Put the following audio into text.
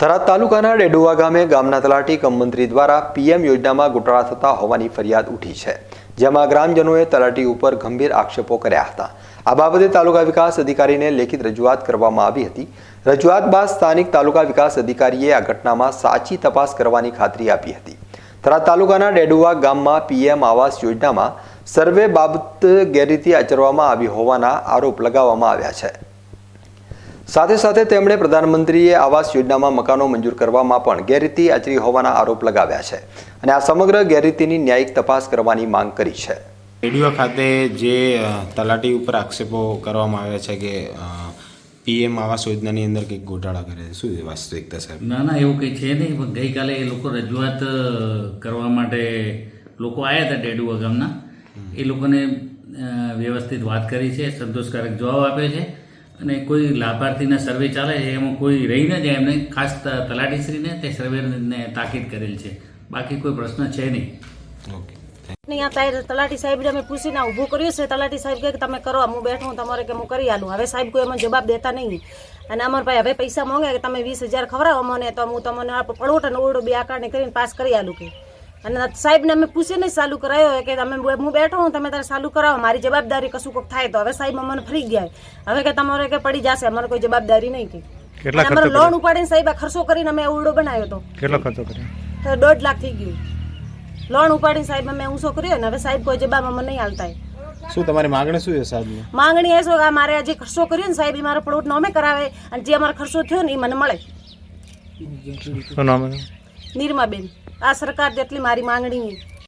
થરાદ તાલુકાના ડેડુવા ગામે ગામના તલાટી કમમંત્રી દ્વારા પીએમ યોજનામાં ગોટાળા થતા હોવાની ફરિયાદ ઉઠી છે, જેમાં ગ્રામજનોએ તલાટી ઉપર ગંભીર આક્ષેપો કર્યા હતા. આ બાબતે તાલુકા વિકાસ અધિકારીને લેખિત રજૂઆત કરવામાં આવી હતી. રજૂઆત બાદ સ્થાનિક તાલુકા વિકાસ અધિકારીએ આ ઘટનામાં સાચી તપાસ કરવાની ખાતરી આપી હતી. થરાદ તાલુકાના ડેડુવા ગામમાં પીએમ આવાસ યોજનામાં સર્વે બાબત ગેરરીતિ આચરવામાં આવી હોવાના આરોપ લગાવવામાં આવ્યા છે. સાથે સાથે તેમણે પ્રધાનમંત્રીએ આવાસ યોજનામાં મકાનો મંજૂર કરવામાં પણ ગેરરીતિ આચરી હોવાના આરોપ લગાવ્યા છે અને આ સમગ્ર ગેરરીતિની ન્યાયિક તપાસ કરવાની માંગ કરી છે. રેડિયો ખાતે જે તલાટી ઉપર આક્ષેપો કરવામાં આવ્યા છે કે પીએમ આવાસ યોજનાની અંદર કંઈક ગોટાળા કરે છે. શું વાસ્તવિકતા સાહેબ ના ના એવું કંઈ છે નહીં પણ ગઈકાલે એ લોકો રજૂઆત કરવા માટે લોકો આવ્યા હતા ડેડુઆ ગામના. એ લોકોને વ્યવસ્થિત વાત કરી છે સંતોષકારક જવાબ આપ્યો છે. અને કોઈ લાભાર્થીના સર્વે ચાલે છે એમાં કોઈ રહી ન જાય એમને ખાસ તલાટીશ્રીને તે સર્વેને તાકીદ કરેલ છે. બાકી કોઈ પ્રશ્ન છે નહીં. ઓકે. અહીંયા તાર તલાટી સાહેબને અમે પૂછીને ઊભું કર્યું છે. તલાટી સાહેબ કહે કે તમે કરો હું બેઠું હું તમારે કે હું કરી આલું. હવે સાહેબ કોઈ એમાં જવાબ દેતા નહીં. અને અમાર ભાઈ હવે પૈસા માંગે કે તમે વીસ હજાર ખવડાવો મને તો હું તમને આ પડોટ અને ઓરડો બે આકારણી કરીને પાસ કરી આલું કે. અને સાહેબને અમે પૂછીને જ ચાલુ કરાયો હોય કે તમે હું બેઠો હું તમે તારે ચાલુ કરાવો. મારી જવાબદારી કશું કોક થાય તો. હવે સાહેબ અમને ફરી ગયા હવે કે તમારે કે પડી જશે અમારે કોઈ જવાબદારી નહીં કે. કેટલા લોન ઉપાડીને સાહેબ ખર્ચો કરીને અમે ઓરડો બનાવ્યો હતો કેટલો ખર્ચો કર્યો? તો દોઢ લાખ થઈ ગયું. લોન ઉપાડીને સાહેબ અમે ઊંચો કર્યો ને હવે સાહેબ કોઈ જવાબ અમને નહીં હાલતા. શું તમારી માંગણી શું છે સાહેબ માંગણી એ છે કે આ મારે જે ખર્ચો કર્યો ને સાહેબ એ મારો પ્લોટ નોમે કરાવે અને જે અમારો ખર્ચો થયો ને એ મને મળે. શું નામ? નીરમાબેન આ સરકાર જેટલી મારી માંગણી